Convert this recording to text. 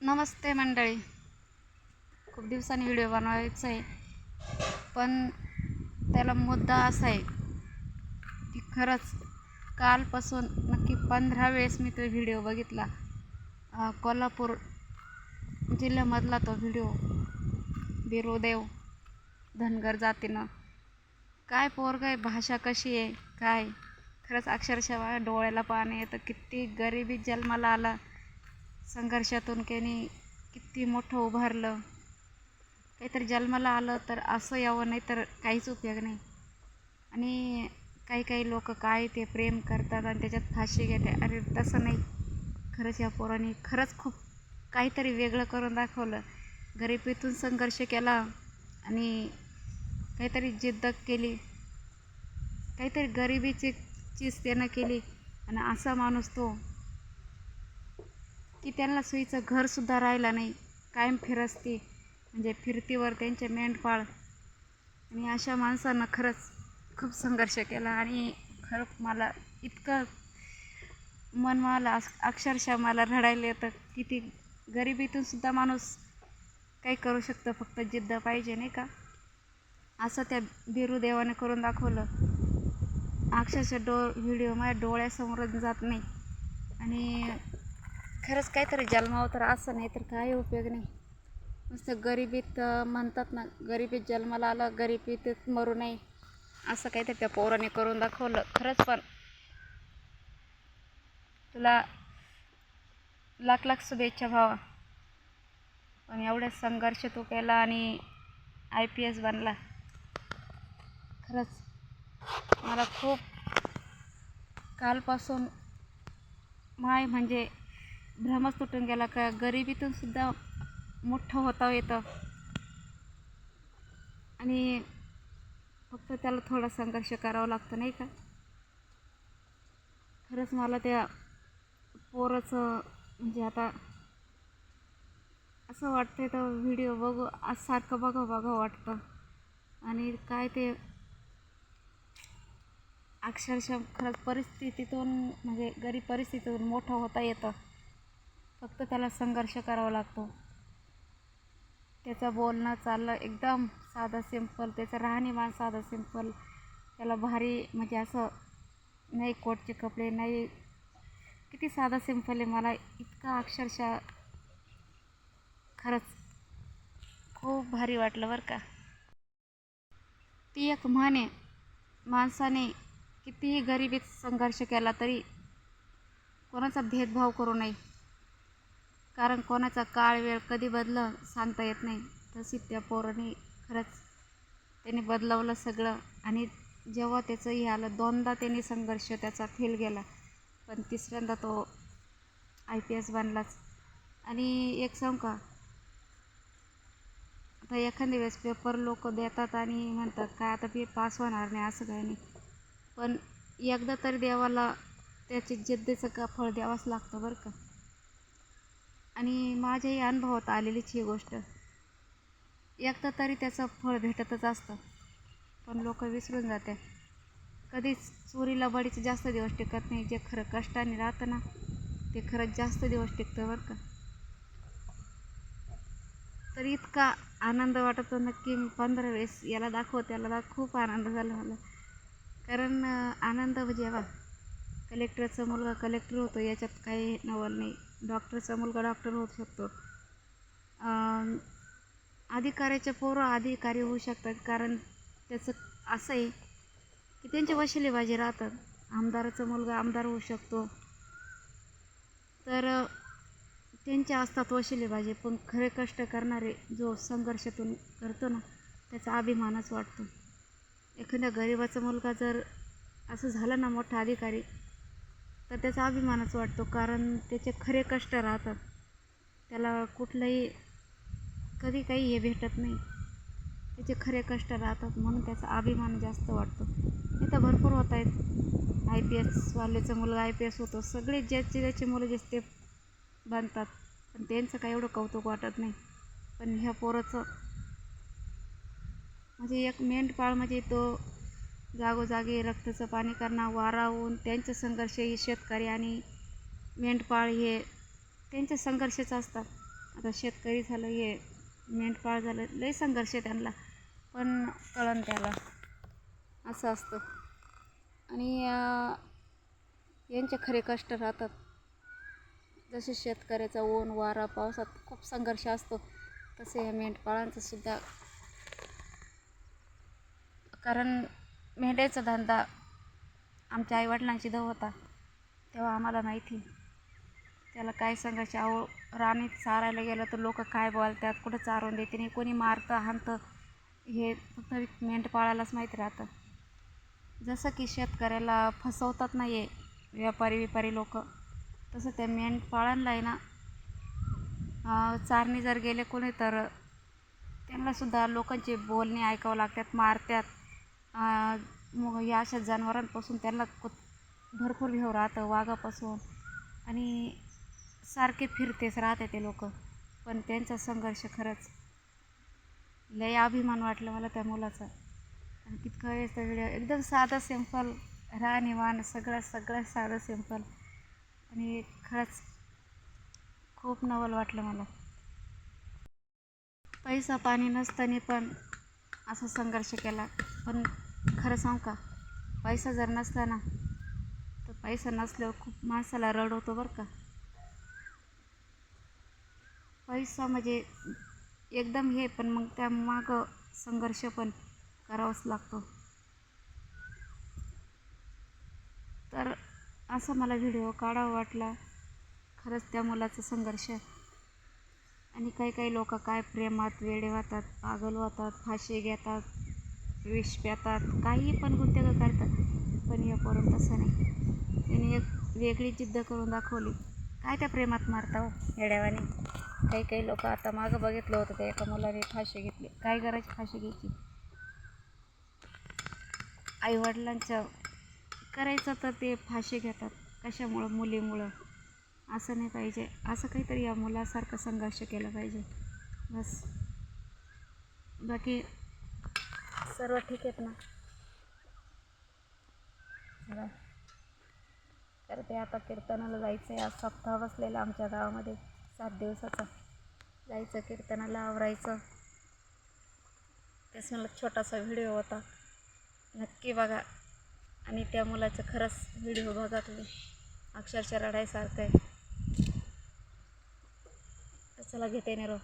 नमस्ते मंडळी. खूप दिवसांनी व्हिडिओ बनवायचा आहे. पण त्याला मुद्दा असा आहे की खरंच कालपासून नक्की पंधरा वेळेस मी तो व्हिडिओ बघितला. कोल्हापूर जिल्ह्यामधला तो व्हिडिओ. बिरोदेव धनगर जातीनं. काय पोरग आहे? भाषा कशी आहे? काय? खरंच अक्षरशः डोळ्याला पाणी येतं. किती गरिबी जन्माला आला. संघर्षातून त्यांनी किती मोठं उभारलं. काहीतरी जन्माला आलं तर असं यावं नाही तर काहीच उपयोग नाही. आणि काही काही लोक काय ते प्रेम करतात आणि त्याच्यात फाशी घेते. अरे तसं नाही. खरंच या पोरांनी खरंच खूप काहीतरी वेगळं करून दाखवलं. गरिबीतून संघर्ष केला आणि काहीतरी जिद्द केली. काहीतरी गरिबीची चीज त्यानं केली. आणि असा माणूस तो की त्यांना सुईचं घरसुद्धा राहिला नाही. कायम फिरस्ती म्हणजे फिरतीवर त्यांचे मेंढपाळ. आणि अशा माणसानं खरंच खूप संघर्ष केला आणि खरं मला इतकं मन मला अक्ष- अक्षरशः मला रडायला येतं किती गरिबीतून सुद्धा माणूस काही करू शकतं फक्त जिद्द पाहिजे नाही का? असं त्या बिरुदेवाने करून दाखवलं. अक्षरशः डो व्हिडिओ माझ्या डोळ्यासमोरच जात नाही. आणि खरंच काहीतरी जन्मावं तर असं नाही तर काही उपयोग नाही. नुसतं गरिबीत म्हणतात ना गरिबीत जन्माला आलं गरिबीत मरू नये. असं काहीतरी त्या पोराने करून दाखवलं खरंच पण. तुला लाख लाख शुभेच्छा भावा. पण एवढे संघर्ष तू केला आणि आय पी एस बनला. खरंच मला खूप कालपासून माय म्हणजे भ्रमच तुटून गेला. का गरिबीतून सुद्धा मोठं होता येतं. आणि फक्त त्याला थोडा संघर्ष करावा लागतो नाही का? खरंच मला त्या पोराचं म्हणजे आता असं वाटतंय तर व्हिडिओ बघू आज सारखं बघा बघा वाटतं. आणि काय ते अक्षरशः खरंच परिस्थितीतून म्हणजे गरीब परिस्थितीतून मोठं होता येतं. फक्त त्याला संघर्ष करावा लागतो. त्याचं बोलणं चाललं एकदम साधं सिंपल त्याचं राहणीमान साधं सिंपल त्याला भारी म्हणजे असं नाही कोटचे कपडे नाही किती साधं सिंपल आहे. मला इतका अक्षरशः खरंच खूप भारी वाटलं बरं का. ती एक म्हण आहे माणसाने कितीही गरिबीत संघर्ष केला तरी कोणाचा भेदभाव करू नये. कारण कोणाचा काळ वेळ कधी बदलं सांगता येत नाही. तशी त्या पोराने खरंच त्याने बदलवलं सगळं आणि जेव्हा त्याचं हे आलं दोनदा त्याने संघर्ष त्याचा फेल गेला पण तिसऱ्यांदा तो आय पी एस बनलाच. आणि एक सांगू का? आता एखाद्या वेळेस पेपर लोक देतात आणि म्हणतात काय आता बी पास होणार नाही असं काही नाही. पण एकदा तरी देवाला त्याची जिद्दीचं का फळ द्यावंच लागतं बरं का? आणि माझ्याही अनुभवात आलेलीच ही गोष्ट. एकदा तरी त्याचं फळ भेटतच असतं. पण लोक विसरून जाते. कधीच चोरीला बडीचं जास्त दिवस टिकत नाही. जे खरं कष्टाने राहतं ना ते खरंच जास्त दिवस टिकतं बरं का. तर इतका आनंद वाटतो नक्की मी पंधरा वेळेस याला दाखव त्याला दाखव खूप आनंद झाला मला. कारण आनंद म्हणजे बा कलेक्टरचा मुलगा कलेक्टर होतो याच्यात काही नवल नाही. डॉक्टरचा मुलगा डॉक्टर होऊ शकतो. अं, अधिकाऱ्याचे पोरं अधिकारी होऊ शकतात. कारण त्याचं असं आहे की त्यांच्या वशिलेबाजी राहतात. आमदाराचा मुलगा आमदार होऊ शकतो. तर त्यांच्या असतात वशिलेबाजी पण खरे कष्ट करणारे जो संघर्षातून करतो ना त्याचा अभिमानच वाटतो. एखाद्या गरिबाचा मुलगा जर असं झालं ना मोठा अधिकारी तर त्याचा अभिमानच वाटतो कारण त्याचे खरे कष्ट राहतात. त्याला कुठलंही कधी काही हे भेटत नाही. त्याचे खरे कष्ट राहतात म्हणून त्याचा अभिमान जास्त वाटतो. इथं भरपूर होत आहेत. आय पी एसवाल्याचा मुलगा आय पी एस होतो. सगळे ज्याचे ज्याचे मुलं जे ते बनतात. पण त्यांचं काही एवढं कौतुक वाटत नाही. पण ह्या पोराचं म्हणजे एक मेंढपाळ म्हणजे तो जागोजागी रक्ताचं पाणी करणं वारावून त्यांचे संघर्ष हे शेतकरी आणि मेंढपाळ हे त्यांचे संघर्षच असतात. आता शेतकरी झालं हे मेंढपाळ झालं लई संघर्ष आहे त्यांना. पण कळण त्याला. असं असतं. आणि यांचे खरे कष्ट राहतात. जसे शेतकऱ्याचा ऊन वारा पावसात खूप संघर्ष असतो तसे या मेंढपाळांचं सुद्धा. कारण मेंढ्याचा धंदा आमच्या आईवडिलांची दव होता तेव्हा आम्हाला माहिती. त्याला काय सांगायचे अहो राणीत चारायला गेलं तर लोक काय बोलतात कुठं चारून देते नाही कोणी मारतं हाणतं हे फक्त मेंढपाळालाच माहिती राहतं. जसं की शेतकऱ्याला फसवतात नाही आहे व्यापारी व्यापारी लोक तसं त्या मेंढपाळांना आहे ना चारणी जर गेले कोणी तर त्यांनासुद्धा लोकांचे बोलणे ऐकावं लागतात मारतात. मग या अशा जनावरांपासून त्यांना कुत भरपूर भेव राहतं वाघापासून. आणि सारखे फिरतेच राहते ते लोक. पण त्यांचा संघर्ष खरंच लय अभिमान वाटलं मला त्या मुलाचा. आणि तितकं वेळेस व्हिडिओ एकदम साधं सिंपल राहणीवान सगळं सगळं साधं सिंपल आणि खरंच खूप नवल वाटलं मला. पैसा पाणी नसताना पण असा संघर्ष केला. पण खरं सांग का? पैसा जर नसला ना तर पैसा नसल्यावर खूप माणसाला रडवतो बरं का. पैसा म्हणजे एकदम हे पण मग त्या मागं संघर्ष पण करावाच लागतो. तर असा मला व्हिडिओ काढावा वाटला. खरंच त्या मुलाचा संघर्ष. आणि काही काही लोक काय प्रेमात वेडे वाहतात पागल होतात फाशी घेतात. विष प्यातात काही पण गुन्हेगार करतात पण या करून तसं नाही. त्यांनी एक वेगळी जिद्द करून दाखवली. काय त्या प्रेमात मारता हो येड्यावाने? काही काही लोक आता मागं बघितलं होतं त्या एका मुलाने फाशी घेतली. काय करायची फाशी घ्यायची? आईवडिलांच्या करायचं तर ते फाशी घेतात. कशामुळं? मुलीमुळं. असं नाही पाहिजे. असं काहीतरी या मुलासारखं संघर्ष केला पाहिजे. बस. बाकी सर्व ठीक आहेत ना? चला. तर ते आता कीर्तनाला जायचं आहे आज सप्ताह बसलेला आमच्या गावामध्ये. सात दिवसाचा. जायचं कीर्तनाला आवरायचं. तेच मला छोटासा व्हिडिओ होता. नक्की बघा. आणि त्या मुलाचं खरंच व्हिडिओ बघा तुम्ही. अक्षरशः रडायसारखं आहे. तर चला घेते निरो